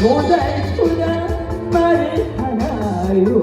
고달프단 말을 하나요